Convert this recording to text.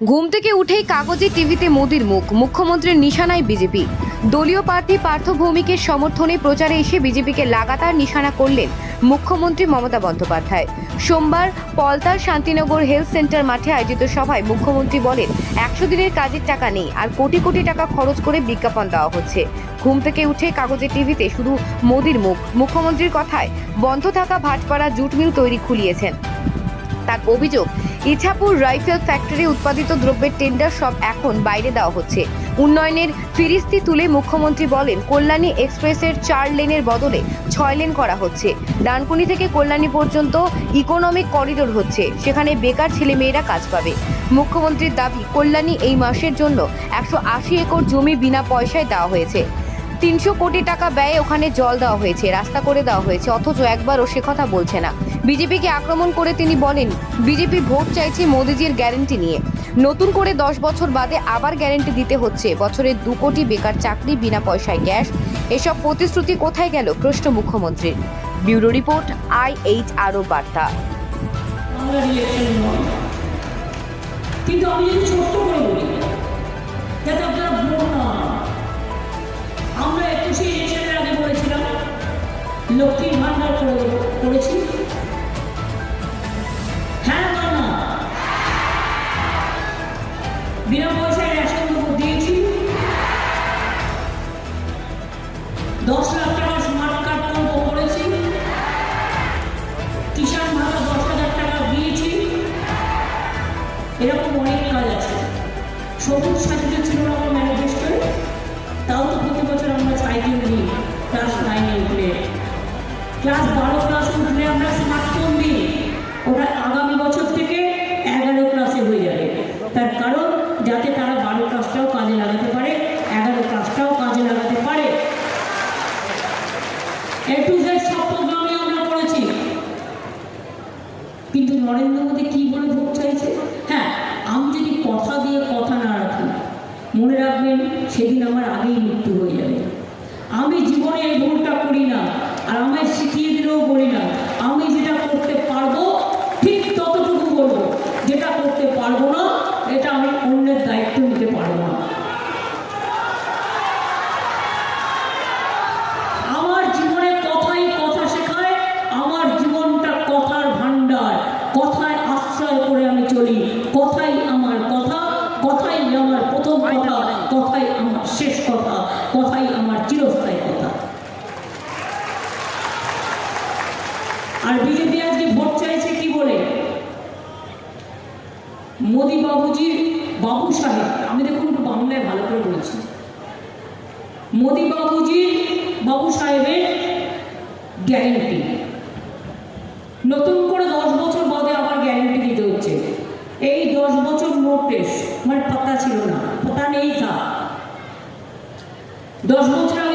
ঘুম থেকে উঠেই কাগজে টিভিতে মোদির মুখ। মুখ্যমন্ত্রীর নিশানায় বিজেপি। দলীয় প্রার্থী পার্থ ভৌমিকের সমর্থনে প্রচারে এসে বিজেপিকে লাগাতার নিশানা করলেন মুখ্যমন্ত্রী মমতা বন্দ্যোপাধ্যায়। সোমবার পলতার শান্তিনগর হেলথ সেন্টার মাঠে আয়োজিত সভায় মুখ্যমন্ত্রী বলেন, একশো দিনের কাজের টাকা নেই, আর কোটি কোটি টাকা খরচ করে বিজ্ঞাপন দেওয়া হচ্ছে। ঘুম থেকে উঠে কাগজে টিভিতে শুধু মোদির মুখ। মুখ্যমন্ত্রীর কথায়, বন্ধ থাকা ভাটপাড়া জুট মিল তৈরি খুলিয়েছেন। তার অভিযোগ ইছাপুর রাইফেল ফ্যাক্টরি উৎপাদিত দ্রব্যের টেন্ডার সব এখন বাইরে দেওয়া হচ্ছে। উন্নয়নের ফিরিস্তি তুলে মুখ্যমন্ত্রী বলেন, কল্যাণী এক্সপ্রেসের চার লেনের বদলে ছয় লেন করা হচ্ছে। ডানকুনি থেকে কল্যাণী পর্যন্ত ইকোনমিক করিডোর হচ্ছে, সেখানে বেকার ছেলেমেয়েরা কাজ পাবে। মুখ্যমন্ত্রীর দাবি, কল্যাণী এই মাসের জন্য একশো আশি একর জমি বিনা পয়সায় দেওয়া হয়েছে। তিনশো কোটি টাকা ব্যয়ে ওখানে জল দেওয়া হয়েছে, রাস্তা করে দেওয়া হয়েছে, অথচ একবারও সে কথা বলছে না। বিজেপিকে আক্রমণ করে তিনি বলেন, বিজেপি ভোট চাইছে মোদিজির গ্যারেন্টি নিয়ে। নতুন করে দশ বছর বাদে আবার গ্যারেন্টি দিতে হচ্ছে। বছরে দু কোটি বেকার চাকরি, বিনা পয়সায় গ্যাস। এসব প্রতিশ্রুতি কোথায় গেল? প্রশ্ন মুখ্যমন্ত্রীর। ব্যুরো রিপোর্ট আই এইচ আরও বার্তা কিন্তু আমি যদি ছোট্ট করে বলি লক্ষ্মীর ভান্ডার করে করেছি হ্যাঁ না না বিনা পয়সায় রেশন দিয়েছি। দশ লাখ টাকার স্মার্ট কার্ড করব করেছি কিষাণ ভাতা দশ হাজার টাকা দিয়েছি। এরকম অনেক কাজ আছে। সবুজ সাথীতে ছিল আমার ম্যানিফেস্টোয় তাও তো প্রতি বছর ক্লাস বারো ক্লাস উঠলে আমরা স্মার্টফোন দিই ওটা আগামী বছর থেকে এগারো ক্লাসে হয়ে যাবে। তার কারণ, যাতে তারা বারো ক্লাসটাও কাজে লাগাতে পারে, এগারো ক্লাসটাও কাজে লাগাতে পারে। এ টু জেড সব আমরা করেছি কিন্তু নরেন্দ্র মোদী কি বলে ভোট চাইছে? হ্যাঁ আমি যদি কথা দিয়ে কথা না রাখি, মনে রাখবেন, সেদিন আমার আগেই মৃত্যু হয়ে যাবে। আমি জীবনে এই ভুলটা করি না। আর আমায় শিখিয়ে দিলেও বলি না। আমি যেটা করতে পারব, ঠিক ততটুকু বলব যেটা করতে পারব না, এটা আমি অন্যের দায়িত্ব নিতে পারব না। আমার জীবনে কথাই কথা শেখায়, আমার জীবনটা কথার ভান্ডার কথায় আশ্রয় করে আমি চলি। কথাই আমার কথা, কথাই আমার প্রথম কথা, কথাই আমার শেষ কথা, কথাই আমার চিরস্থায়ী কথা আর বিজেপি আজকে ভোট চাইছে কি বলে মোদি বাবুজির বাবু সাহেব, আমি দেখুন একটু বাংলায় ভালো করে বলছি। মোদি বাবুজি বাবু সাহেবের গ্যারেন্টি নতুন করে দশ বছর বাদে আবার গ্যারেন্টি দিতে হচ্ছে। এই দশ বছর নোটিস আমার পাতা ছিল না, পাতা নেই তা। দশ বছর